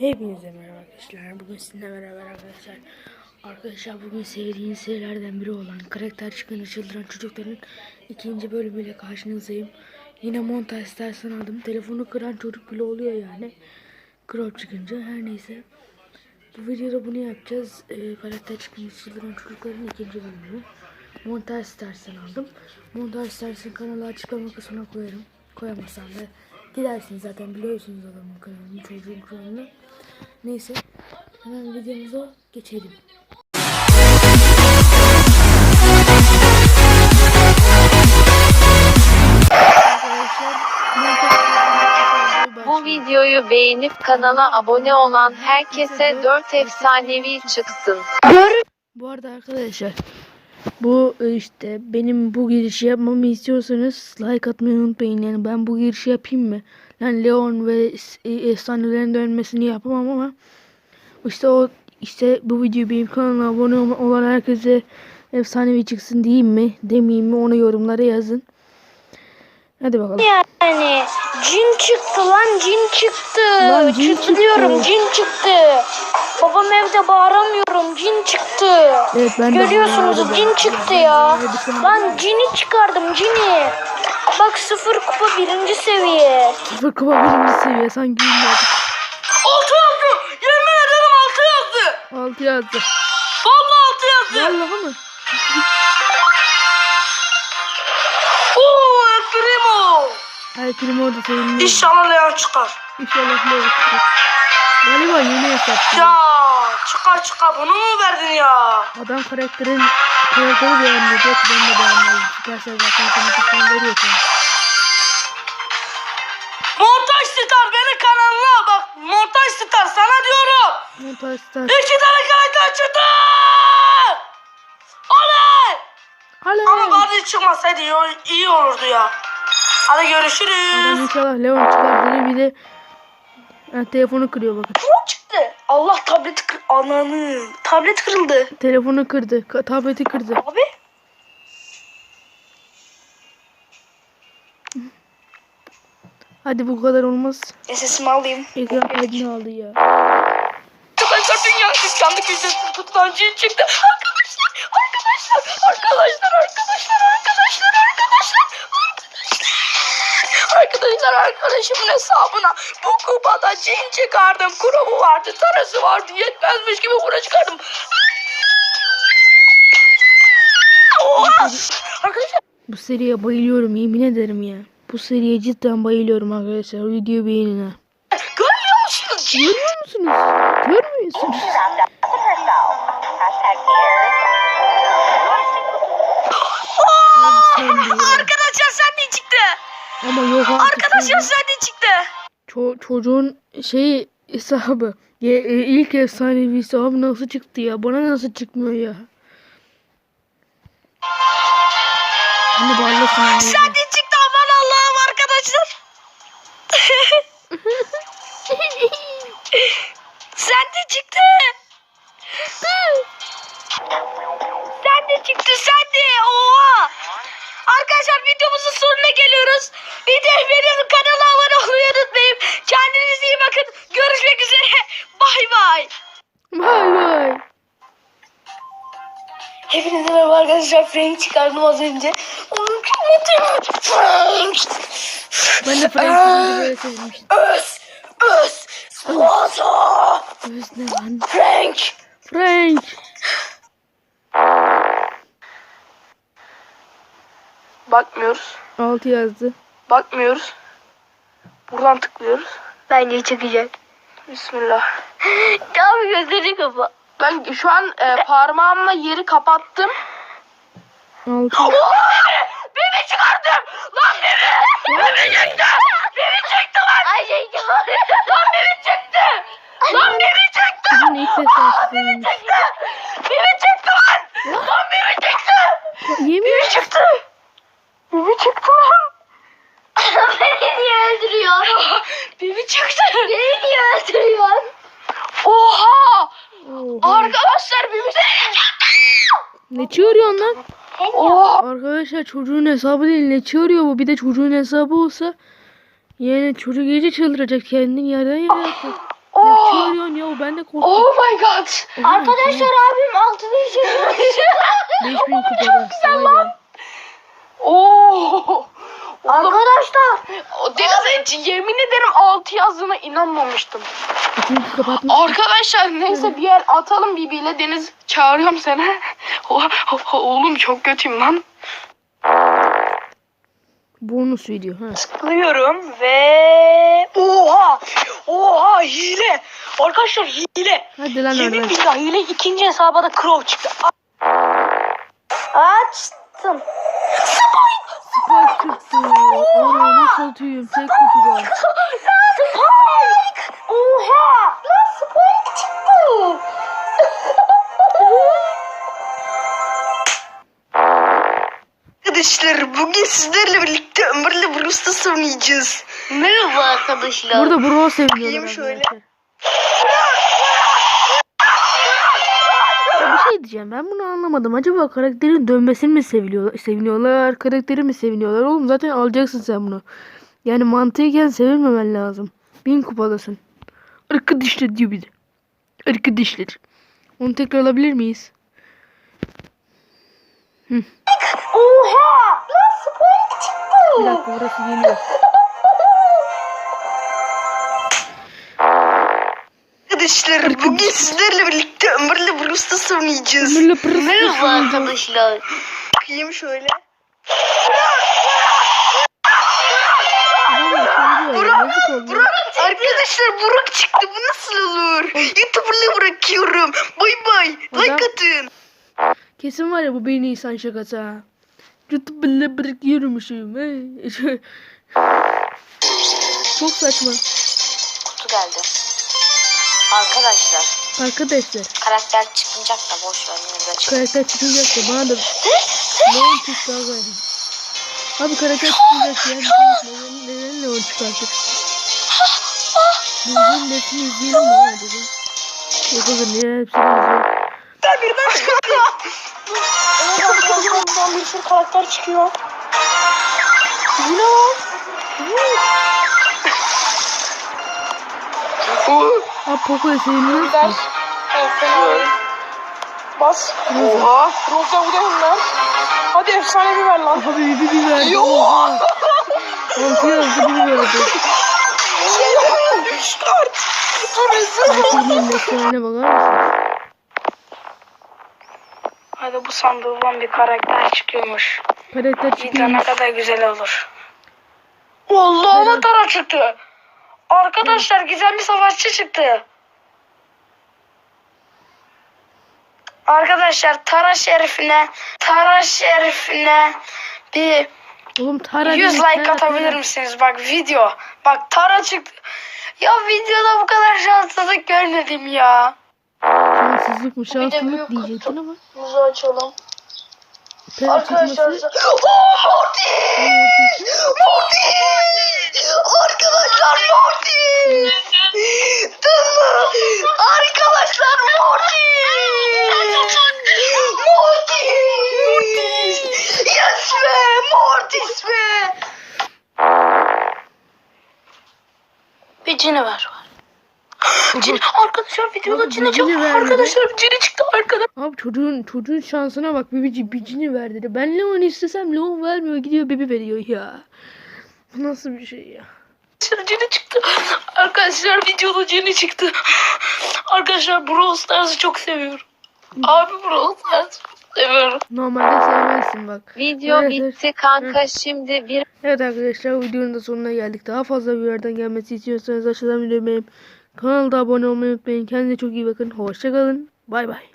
Hepinize merhaba arkadaşlar. Bugün sizinle beraber arkadaşlar. Arkadaşlar bugün sevdiğiniz serilerden biri olan Karakter Çıkını Çıldıran Çocukların ikinci bölümüyle karşınızdayım. Yine montaj dersinden aldım. Telefonu kıran çocuk bile oluyor yani. Crop çıkınca her neyse. Bu videoda bunu yapacağız. Ee, karakter Çıkını Çıldıran Çocukların ikinci bölümü. Montaj dersinden aldım. Montaj dersini kanala açıklama kısmına koyarım. Koyamazsam da gidersiniz zaten biliyorsunuz adamın kanalını, çocuğun kanalını. Neyse hemen videomuza geçelim. Bu videoyu beğenip kanala abone olan herkese 4 efsanevi çıksın. Bu arada arkadaşlar bu e, işte benim bu girişi yapmamı istiyorsanız like atmayı unutmayın. Yani ben bu girişi yapayım mı? Yani Leon ve e, efsanelerin dönmesini yapamam ama işte o işte bu videoyu benim kanalıma abone ol- olan herkese efsanevi çıksın diyeyim mi? Demeyeyim mi? Onu yorumlara yazın. Hadi bakalım. Yani cin çıktı lan cin çıktı. Lan cin çıktı. cin çıktı. Babam evde bağıramıyorum cin çıktı. Evet ben de Görüyorsunuz bağırdım. cin çıktı ya. Lan cini çıkardım cini. Bak sıfır kupa birinci seviye. Sıfır kupa birinci seviye sanki bilmiyorduk. Altı yazdı. Yemin ederim altı yazdı. Altı yazdı. Vallahi altı yazdı. Vallahi mı? Her orada sevindim. İnşallah Leon çıkar. İnşallah ne olur. Galiba yeni hesap. Ya çıkar çıkar bunu mu verdin ya? Adam karakterin karakteri ki ben de beğenmiyorum. Süpersel zaten otomatikten veriyor sana. Montaj Star beni kanalına bak. Montaj Star sana diyorum. Montaj star. İki tane karakter çıktı. Oley. Ama Hala. bari çıkmasaydı iyi, iyi olurdu ya. Hadi Adam görüşürüz. inşallah Leon çıkar dedi bir de ha, telefonu kırıyor bakın. Pro çıktı. Allah tableti kır... Ananı. Tablet kırıldı. Telefonu kırdı. ka- tableti kırdı. Abi. Hadi bu kadar olmaz. Sesimi alayım. Ekran kaydını aldı ya. Arkadaşlar dünya dükkanda köşesinde tutulan cin çıktı. Arkadaşlar, arkadaşlar, arkadaşlar, arkadaşlar, arkadaşlar, arkadaşlar. Arkadaşlar arkadaşımın hesabına bu kupada cin çıkardım. Kurumu vardı, tarası vardı. Yetmezmiş gibi buna çıkardım. Arkadaşlar Bu seriye bayılıyorum yemin ederim ya. Bu seriye cidden bayılıyorum arkadaşlar. Videoyu beğenin ha. görmüyor musunuz? Görmüyor musunuz? Diyorum. Arkadaşlar sen de çıktı. Ama yok artık. Arkadaşlar sen de çıktı. Ço- çocuğun şey hesabı ya, e, ilk efsanevi hesabı nasıl çıktı ya? Bana nasıl çıkmıyor ya? Hani bağlasın. çıktı aman Allah'ım arkadaşlar. Sen de çıktı. Sen de çıktı sen de. Oha. Arkadaşlar videomuzun sonuna geliyoruz. Video benim kanala abone olmayı unutmayın. Kendinize iyi bakın. Görüşmek üzere. Bay bay. Vay vay. Hepinize merhaba arkadaşlar. Frank çıkardım az önce. Onu çok mutluyum. Frank. Ben de Frank'ı böyle sevmiştim. Öz. Öz. Sponsor. Öz ne lan? Frank. Frank. Bakmıyoruz. 6 yazdı. Bakmıyoruz. Buradan tıklıyoruz. Bence çıkacak. Bismillah. Abi gözlerini kapa. Ben şu an e, parmağımla yeri kapattım. 6. Bebe çıkardım. Lan bebe. Bebe çıktı. Bebe çıktı lan. Ay şey Lan bebe çıktı. Lan bebe çıktı. Defa Çıktı. Bebe çıktı lan. Lan bebe çıktı. Yemin Bebe çıktı. Bebe çıktı lan. Beni niye öldürüyor? Bebe çıktı. Beni niye öldürüyor? Oha. Oha. Arkadaşlar bebe çıktı. Ne çığırıyorsun lan? Arkadaşlar çocuğun hesabı değil ne çığırıyor bu? Bir de çocuğun hesabı olsa yani çocuk iyice çıldıracak kendini yerden yere atacak. Oh, çağırıyorsun ya ben de korktum. oh my god. Arkadaşlar abim altıda yaşıyor. 5000 kupada. Çok lan. Oo. Arkadaşlar. Deniz yemin ederim 6 yazdığına inanmamıştım. Üçüncü kapatmış. Arkadaşlar neyse bir yer atalım bibiyle Deniz çağırıyorum seni. Oğlum çok kötüyüm lan. Bonus video. Ha. tıklıyorum ve oha oha hile arkadaşlar hile Hadi lan yemin oradan. billah hile ikinci hesaba da crow çıktı Açtım. Spike çıktı. Ananı satayım. Tek kutuda. Oha. Lan Spike çıktı. arkadaşlar bugün sizlerle birlikte Ömer'le Brewster oynayacağız Merhaba arkadaşlar. Burada bro seviniyorlar Bakayım şöyle. Ya bir şey diyeceğim ben bunu anlamadım. Acaba karakterin dönmesini mi seviniyorlar, seviniyorlar karakteri mi seviniyorlar? Oğlum zaten alacaksın sen bunu. Yani mantıken sevilmemen lazım. Bin kupadasın. Arkadaşlar diyor bir de. Arkadaşlar. Onu tekrar alabilir miyiz? Oha. Lan Spike çıktı. Bir dakika orası geliyor. arkadaşlar bugün sizlerle birlikte Ömer'le Brewster oynayacağız Ömürle pırıs Merhaba arkadaşlar. bakayım şöyle oldu. Burak arkadaşlar Burak çıktı bu nasıl olur YouTuber'la bırakıyorum bay bay like Adam- atın Kesin var ya bu bir Nisan şakası ha. YouTube'la bırakıyormuşum. he. Çok saçma. kutu geldi. Arkadaşlar Arkadaşlar karakter çıkmayacak da boş ver yine de karakter çıkacak da bana da Leon çıktı abi. Abi karakter çıkacak ya. Neden, neden Leon çıkarttık? Bizim nesini izleyelim mi hadi be. Yok o zaman ya hepsini izleyelim. birden çıktı Oradan bir sürü karakter çıkıyor. Abi Poco'yu sevmiyor musun? Bas. Oha. Rozda bu da onlar. Hadi efsane bir ver lan. Abi bir bir. Oha. Altı yazdı bir verdi. Bakayım neslerine bakar mısın? Hadi bu sandığından bir karakter çıkıyormuş. Karakter çıkıyor. ne kadar güzel olur. Allah'ıma tara çıktı. Arkadaşlar gizemli savaşçı çıktı. Arkadaşlar Tara şerifine, Tara şerifine bir Oğlum Tara 100 değil, like Tara, atabilir misiniz? Bak video. Bak Tara çıktı. Ya videoda bu kadar şanssızlık görmedim ya. Şanssızlık mı? Şanslılık diyecektin ama. Buzu açalım. Arkadaşlar. Oh Morty! Morty! Arkadaşlar Morty! Tamam. Arkadaşlar Morty! Morty! Yes be! Mortis be! Bir cini var. Cini, arkadaşlar videoda Abi, cini cini çıktı. vermedi. Arkadaşlar cini çıktı arkadaşlar. Abi çocuğun çocuğun şansına bak bir bici bicini ver dedi. Ben Leon istesem Leon vermiyor gidiyor bebi veriyor ya. Bu nasıl bir şey ya? Cini çıktı. Arkadaşlar videoda cini çıktı. Arkadaşlar Brawl Stars'ı çok seviyorum. Abi Brawl Stars'ı çok seviyorum. Normalde sevmezsin bak. Video Evet, evet. bitti kanka şimdi bir Evet arkadaşlar videonun da sonuna geldik. Daha fazla bir yerden gelmesi istiyorsanız aşağıdan videoyu beğenip kanalda abone olmayı unutmayın. Kendinize çok iyi bakın. Hoşçakalın. Bay bay.